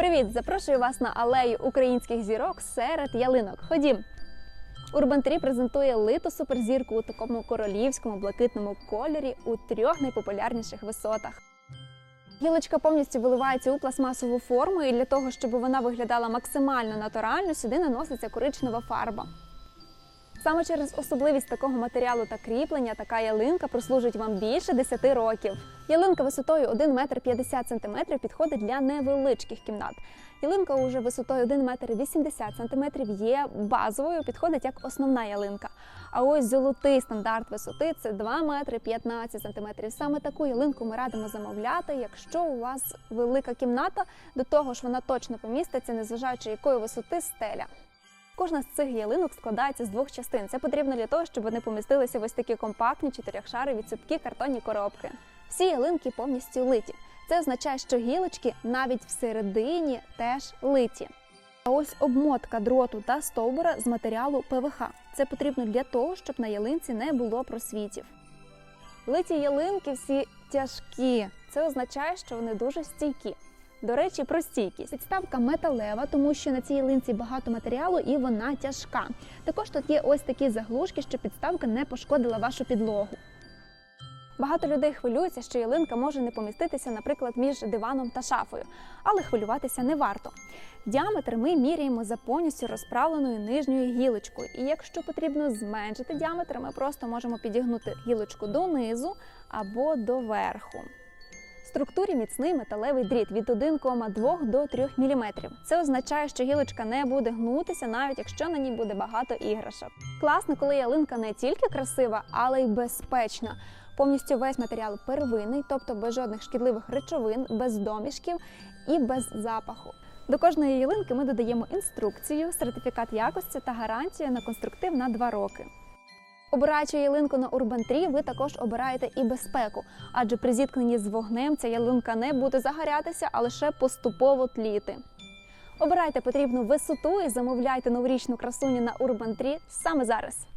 Привіт! Запрошую вас на алею українських зірок серед ялинок. Ходім! Urban 3 презентує литу суперзірку у такому королівському блакитному кольорі у трьох найпопулярніших висотах. Гілочка повністю виливається у пластмасову форму, і для того, щоб вона виглядала максимально натурально, сюди наноситься коричнева фарба. Саме через особливість такого матеріалу та кріплення така ялинка прослужить вам більше 10 років. Ялинка висотою 1 метр 50 сантиметрів підходить для невеличких кімнат. Ялинка уже висотою 1 метр 80 сантиметрів є базовою, підходить як основна ялинка. А ось золотий стандарт висоти це 2 метри 15 сантиметрів. Саме таку ялинку ми радимо замовляти, якщо у вас велика кімната, до того ж вона точно поміститься, незважаючи якої висоти стеля. Кожна з цих ялинок складається з двох частин. Це потрібно для того, щоб вони помістилися в ось такі компактні чотирьохшарові цупкі картонні коробки. Всі ялинки повністю литі. Це означає, що гілочки навіть всередині теж литі. А ось обмотка дроту та стовбура з матеріалу ПВХ. Це потрібно для того, щоб на ялинці не було просвітів. Литі ялинки всі тяжкі. Це означає, що вони дуже стійкі. До речі, про стійкість. Підставка металева, тому що на цій ялинці багато матеріалу і вона тяжка. Також тут є ось такі заглушки, щоб підставка не пошкодила вашу підлогу. Багато людей хвилюються, що ялинка може не поміститися, наприклад, між диваном та шафою, але хвилюватися не варто. Діаметр ми міряємо за повністю розправленою нижньою гілочкою. І якщо потрібно зменшити діаметр, ми просто можемо підігнути гілочку донизу або до верху. В структурі міцний металевий дріт від 1,2 до 3 мм. Це означає, що гілочка не буде гнутися, навіть якщо на ній буде багато іграшок. Класно, коли ялинка не тільки красива, але й безпечна. Повністю весь матеріал первинний, тобто без жодних шкідливих речовин, без домішків і без запаху. До кожної ялинки ми додаємо інструкцію, сертифікат якості та гарантію на конструктив на 2 роки. Обираючи ялинку на Tree, ви також обираєте і безпеку, адже при зіткненні з вогнем ця ялинка не буде загорятися, а лише поступово тліти. Обирайте потрібну висоту і замовляйте новорічну красуню на Urban 3 саме зараз.